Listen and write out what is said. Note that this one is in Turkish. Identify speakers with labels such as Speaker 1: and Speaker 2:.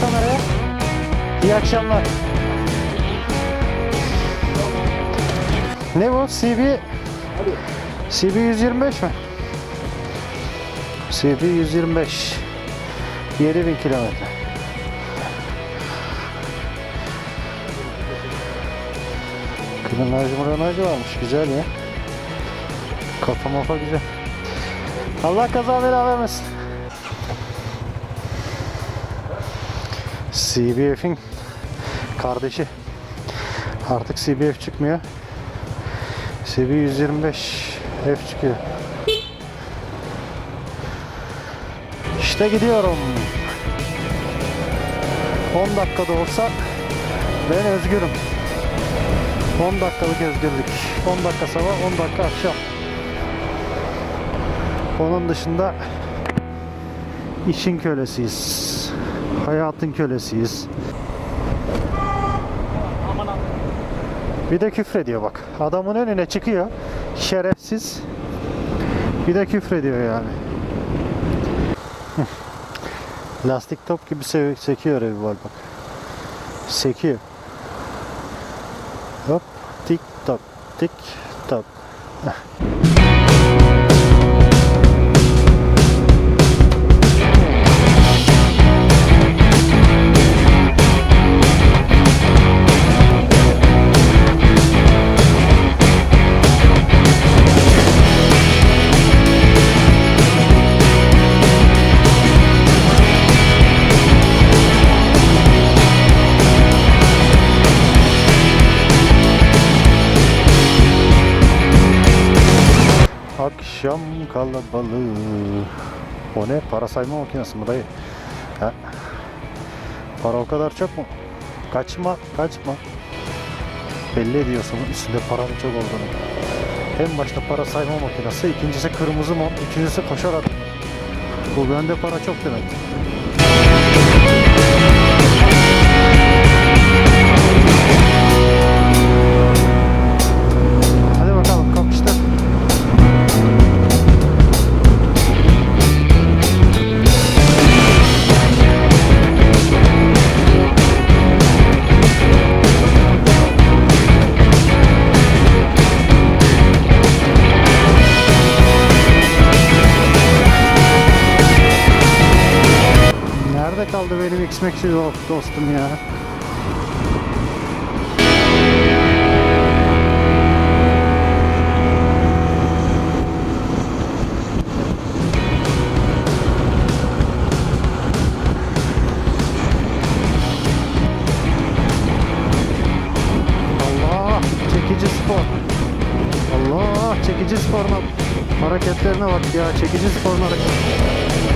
Speaker 1: kameraya. İyi akşamlar. Ne bu? CB CB 125 mi? CB 125 7000 kilometre. Kırınacı mırınacı varmış. Güzel ya. Kafa mafa güzel. Allah kaza bela vermesin. CBF'in kardeşi. Artık CBF çıkmıyor. CB 125 F çıkıyor. İşte gidiyorum. 10 dakikada olsa ben özgürüm. 10 dakikalık özgürlük. 10 dakika sabah, 10 dakika akşam. Onun dışında işin kölesiyiz. Hayatın kölesiyiz. Bir de küfrediyor bak. Adamın önüne çıkıyor. Şerefsiz. Bir de küfrediyor yani. Lastik top gibi se- sekiyor Revival bak. Sekiyor. Hop tik tok tik tok. Akşam kalabalığı. O ne? Para sayma makinesi mi dayı? Ha? Para o kadar çok mu? Kaçma, kaçma. Belli ediyorsun üstünde paranın çok olduğunu. En başta para sayma makinesi, ikincisi kırmızı mont, üçüncüsü koşar adam. Bu bende para çok demek. Nerede kaldı benim X-Max'i dostum ya? Çekici spor. Hareketlerine bak ya çekici sporun hareketlerine.